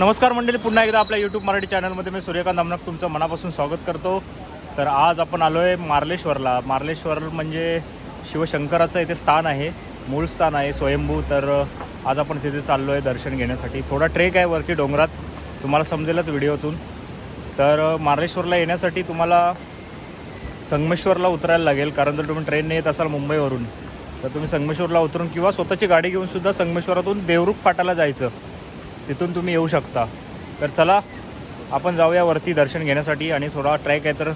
नमस्कार मंडळी पुन्हा एकदा आपल्या यूट्यूब मराठी चॅनलमध्ये मी सूर्यकांत अमनक तुमचं मनापासून स्वागत करतो. तर आज आपण आलो आहे मार्लेश्वरला. मार्लेश्वर म्हणजे शिवशंकराचं इथे स्थान आहे मूळ स्थान आहे स्वयंभू. तर आज आपण तिथे चाललो आहे दर्शन घेण्यासाठी. थोडा ट्रेक आहे वरती डोंगरात तुम्हाला समजेलच व्हिडिओतून. तर मार्लेश्वरला येण्यासाठी तुम्हाला संगमेश्वरला उतरायला लागेल. कारण जर तुम्ही ट्रेनने येत असाल मुंबईवरून तर तुम्ही संगमेश्वरला उतरून किंवा स्वतःची गाडी घेऊन सुद्धा संगमेश्वरातून देवरुख फाटाला जायचं. तिथून तुम्ही येऊ शकता. तर चला आपण जाऊया वरती दर्शन घेण्यासाठी आणि थोडा ट्रॅक आहे तर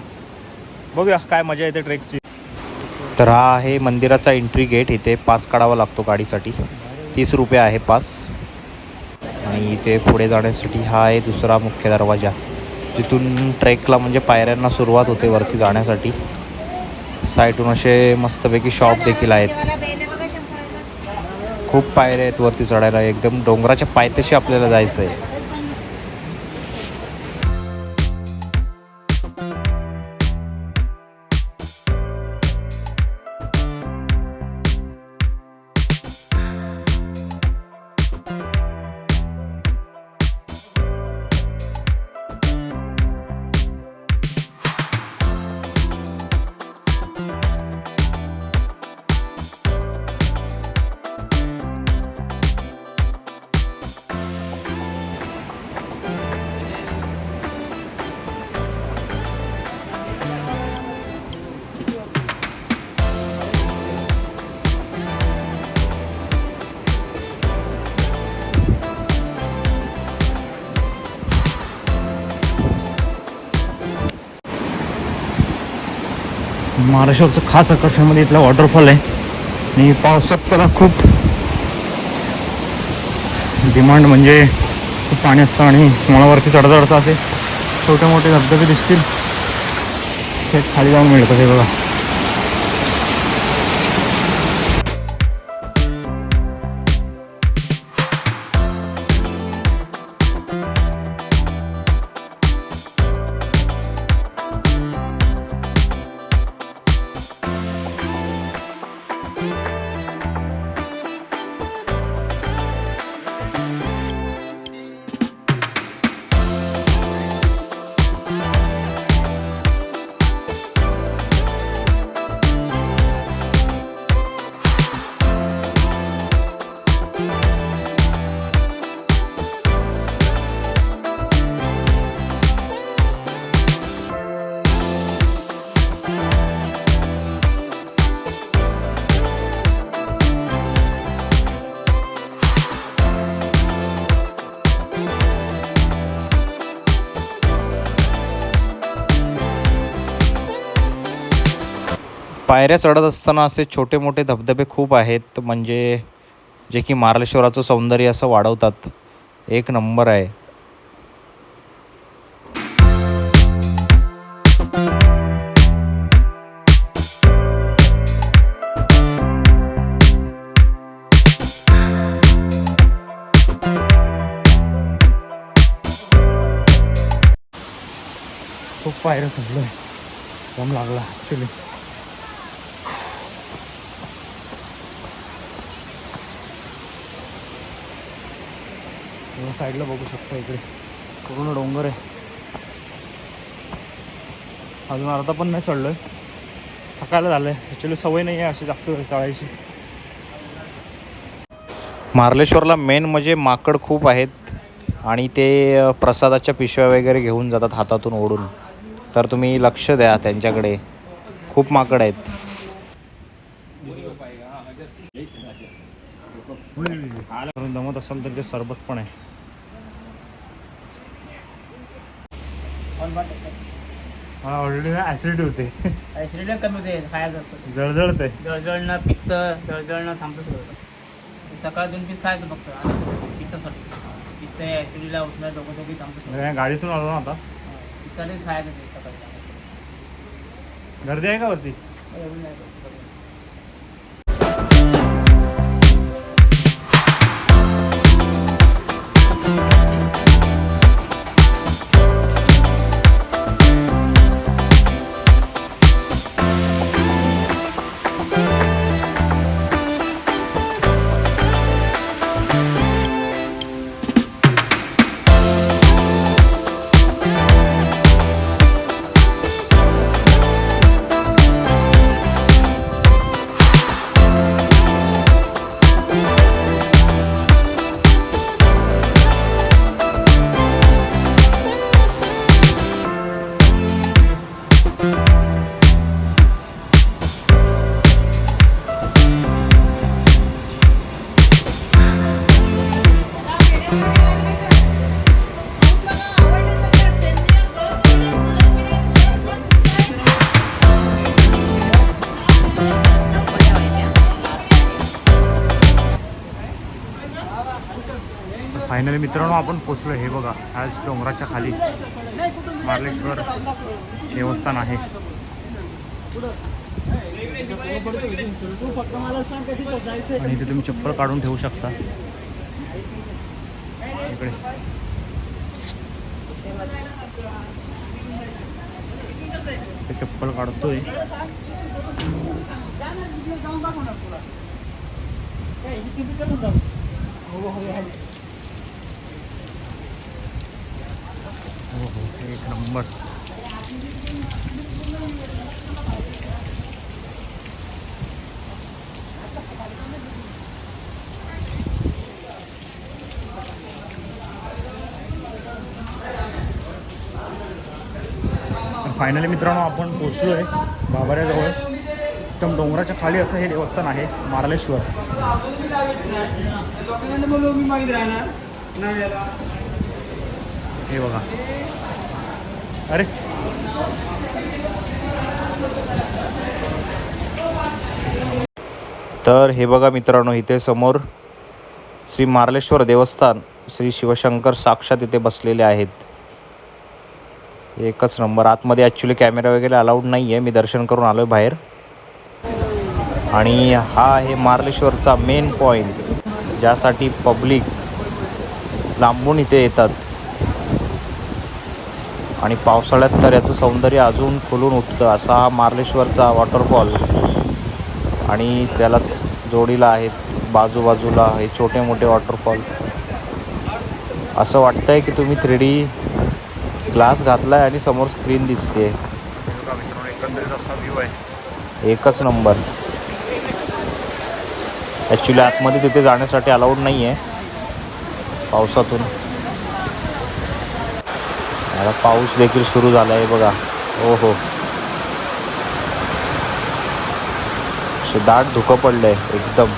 बघूया काय मजा येते ट्रेकची तर हा आहे मंदिराचा एंट्री गेट इथे पास काढावा लागतो गाडीसाठी. तीस रुपये आहे पास आणि इथे पुढे जाण्यासाठी हा आहे दुसरा मुख्य दरवाजा. जिथून ट्रेकला म्हणजे पायऱ्यांना सुरुवात होते वरती जाण्यासाठी. साईडून असे मस्तपैकी शॉप देखील आहेत. खूप पायऱ्या आहेत वरती चढायला. एकदम डोंगराच्या पायथ्याशी आपल्याला जायचं आहे महाराष्ट्राचं खास आकर्षण म्हणजे इथला वॉटरफॉल आहे. आणि पावसात त्याला खूप डिमांड म्हणजे खूप पाणी असतं आणि मुळावरती चढचढतं असे छोटे मोठे धबधबे दिसतील. ते खाली जाऊन मिळतं ते बघा. पायऱ्या चढत असताना असे छोटे मोठे धबधबे खूप आहेत म्हणजे जे की महाराष्ट्राचं सौंदर्य असं वाढवतात. एक नंबर आहे. खूप पायऱ्या चढलोय. दम लागला ॲक्च्युली साईडला बघू शकता इकडे. पूर्ण डोंगर आहे. अजून अर्धा पण नाही चढलोय. थकायला झालंय. ॲक्च्युली सवय नाही आहे अशी जास्त चढायची. मार्लेश्वरला मेन म्हणजे माकड खूप आहेत आणि ते प्रसादाच्या पिशव्या वगैरे घेऊन जातात हातातून ओढून. तर तुम्ही लक्ष द्या त्यांच्याकडे. खूप माकड आहेत. जमत असेल तर ते सरबत पण आहे. हा ऑलरेडी ऍसिडिटी होते. ऍसिडिटी कमी होते खायचं असतं जळजळते जळजळणं पित्त जळजळणं थांबतं सगळं. सकाळ दोन पीस खायचं फक्त आणि पित्तासाठी पित्त ऍसिडिटीला उठणं डोकं डोकी थांबतं गाडीतून आलो ना आता. पित्ताने खायचं ते सकाळी. गर्दी आहे का वरती? एवढं नाही. फायनली मित्रांनो आपण पोचलो हे बघा आज डोंगराच्या खाली. मार्लेश्वर देवस्थान आहे. आणि इथे तुम्ही चप्पल काढून ठेवू शकता. इकडे. ते चप्पल काढतोय हो हो एक नंबर. फायनली मित्रांनो आपण पोचलो आहे बाबाऱ्याजवळ. एकदम डोंगराच्या खाली असं हे देवस्थान आहे मार्लेश्वर. हे बघा. अरे. तर हे बघा मित्रांनो इथे समोर श्री मार्लेश्वर देवस्थान श्री शिवशंकर साक्षात इथे बसलेले आहेत. एकच नंबर आतमध्ये ॲक्च्युली कॅमेरा वगैरे अलाउड नाही आहे मी दर्शन करून आलो आहे बाहेर. आणि हा आहे मार्लेश्वरचा मेन पॉईंट ज्यासाठी पब्लिक लांबून इथे येतात. आणि पावसाळ्यात तर याचं सौंदर्य अजून खुलून उठतं असा हा मार्लेश्वरचा वॉटरफॉल आणि त्यालाच जोडीला आहेत बाजूबाजूला हे छोटे मोठे वॉटरफॉल असं वाटतं आहे की तुम्ही थ्री डी ग्लास घातलाय आणि समोर स्क्रीन दिसते आहे एकच नंबर ॲक्च्युली आतमध्ये तिथे जाण्यासाठी अलाउड नाही आहे पावसातून. आता पाऊस देखील सुरू झाला आहे बघा. हो हो दाट धुकं पडलं आहे एकदम.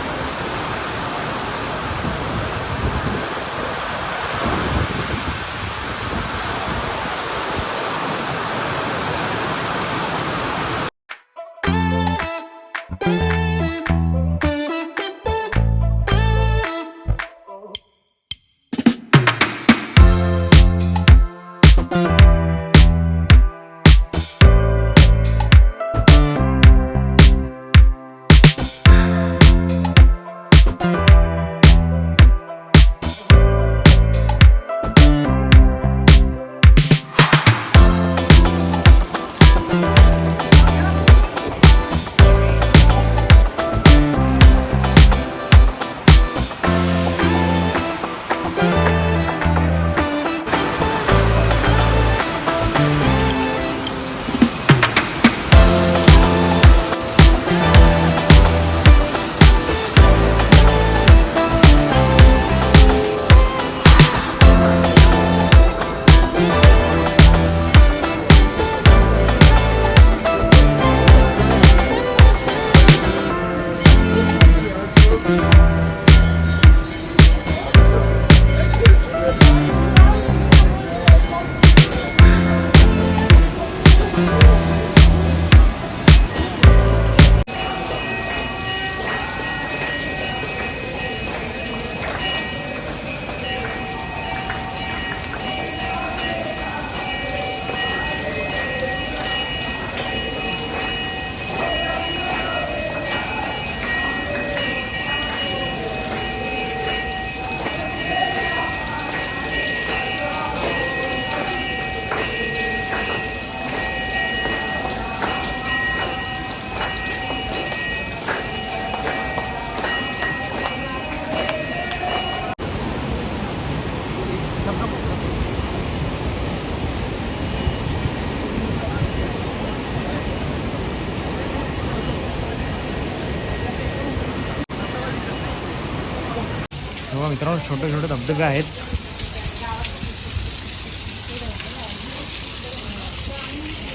तेव्हा मित्रांनो छोटे छोटे धबधबे आहेत.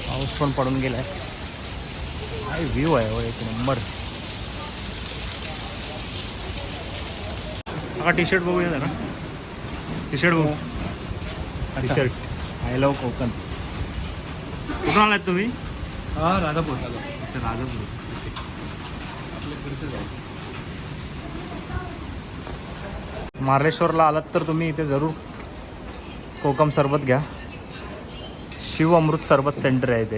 पाऊस पण पडून गेलाय. काय व्ह्यू आहे हो एक नंबर. हा टी शर्ट बघूया जरा. टी शर्ट बघू. T shirt I love Konkan. कुठून आलात तुम्ही? हा राधापूर. अच्छा राजापूर मार्लेश्वरला आलात तर तुम्ही इथे जरूर कोकम सरबत घ्या. शिव अमृत सरबत सेंटर आहे इथे.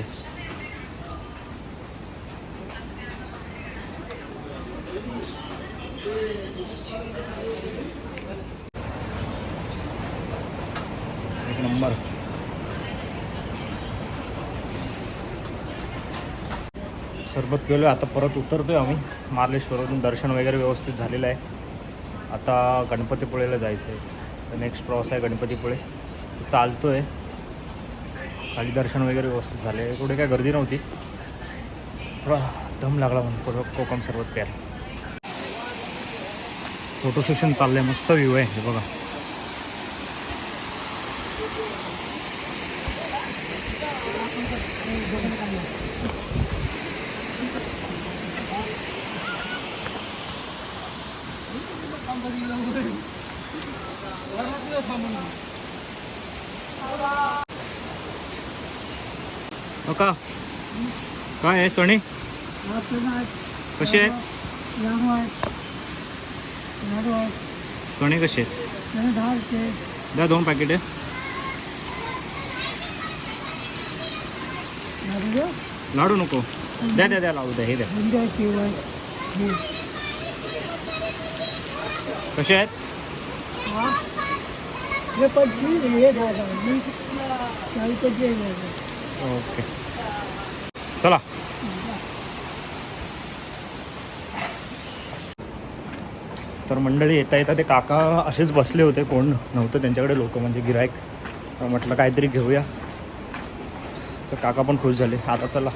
एक नंबर. सरबत गेलो आता परत उतरतोय आम्ही. मार्लेश्वरातून दर्शन वगैरे व्यवस्थित झालेलं आहे. आता गणपतीपुळेला जायचं आहे. तर नेक्स्ट प्रवास आहे गणपतीपुळे. चालतो आहे खाली दर्शन वगैरे व्यवस्थित झाले. कुठे काय गर्दी नव्हती. थोडा दम लागला म्हणून कोकम सर्वात प्यार फोटो सेशन चाललं आहे मस्त व्ह्यू आहे. हे बघा. का काय आहे चणे कसे आहेत चणे कसे आहेत द्या दोन पॅकेट आहे. लाडू नको. द्या द्या द्या लाडू द्या हे द्या. कसे आहेत? ओके. चला. तर मंडळी येता येता ते काका असेच बसले होते कोण नव्हतं त्यांच्याकडे लोक म्हणजे गिरायक म्हटलं काहीतरी घेऊया. तर काका पण खुश झाले. आता चला.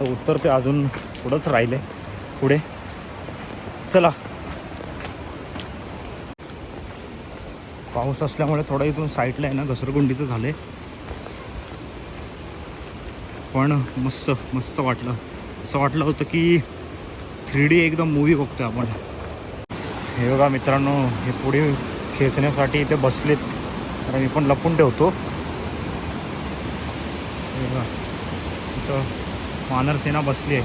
तर उत्तर ते अजून पुढंच राहिले. पुढे. चला. पाऊस असल्यामुळे थोडं इथून साईडला आहे ना घसरगुंडीचं आहे पण मस्त मस्त वाटलं. असं वाटलं होतं की थ्री डी एकदम मूवी बघतोय आपण. हे बघा मित्रांनो हे पुढे खेचण्यासाठी इथे बसलेत. तर मी पण लपून ठेवतो. हे बघा. इथं वानरसेना बसली आहे.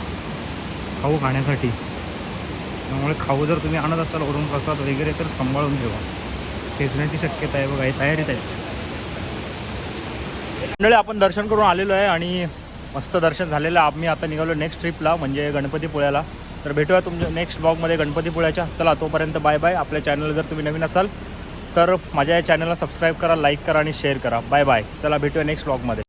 खाऊ खाण्यासाठी. त्यामुळे खाऊ जर तुम्ही आणत असाल वरून प्रसाद वगैरे तर सांभाळून ठेवा. खेचण्याची शक्यता आहे बघा हे तयारीत आहे. मंडळी आपण दर्शन करून आलेलो आहे आणि मस्त दर्शन झालेलं आम्ही आता निघालो नेक्स्ट ट्रिपला म्हणजे गणपतीपुळ्याला तर भेटूया तुमच्या नेक्स्ट ब्लॉगमध्ये गणपतीपुळ्याच्या चला तोपर्यंत बाय बाय आपल्या चॅनल जर तुम्ही नवीन असाल तर माझ्या या चॅनलला सबस्क्राईब करा लाईक करा आणि शेअर करा. बाय बाय चला भेटूया नेक्स्ट ब्लॉगमध्ये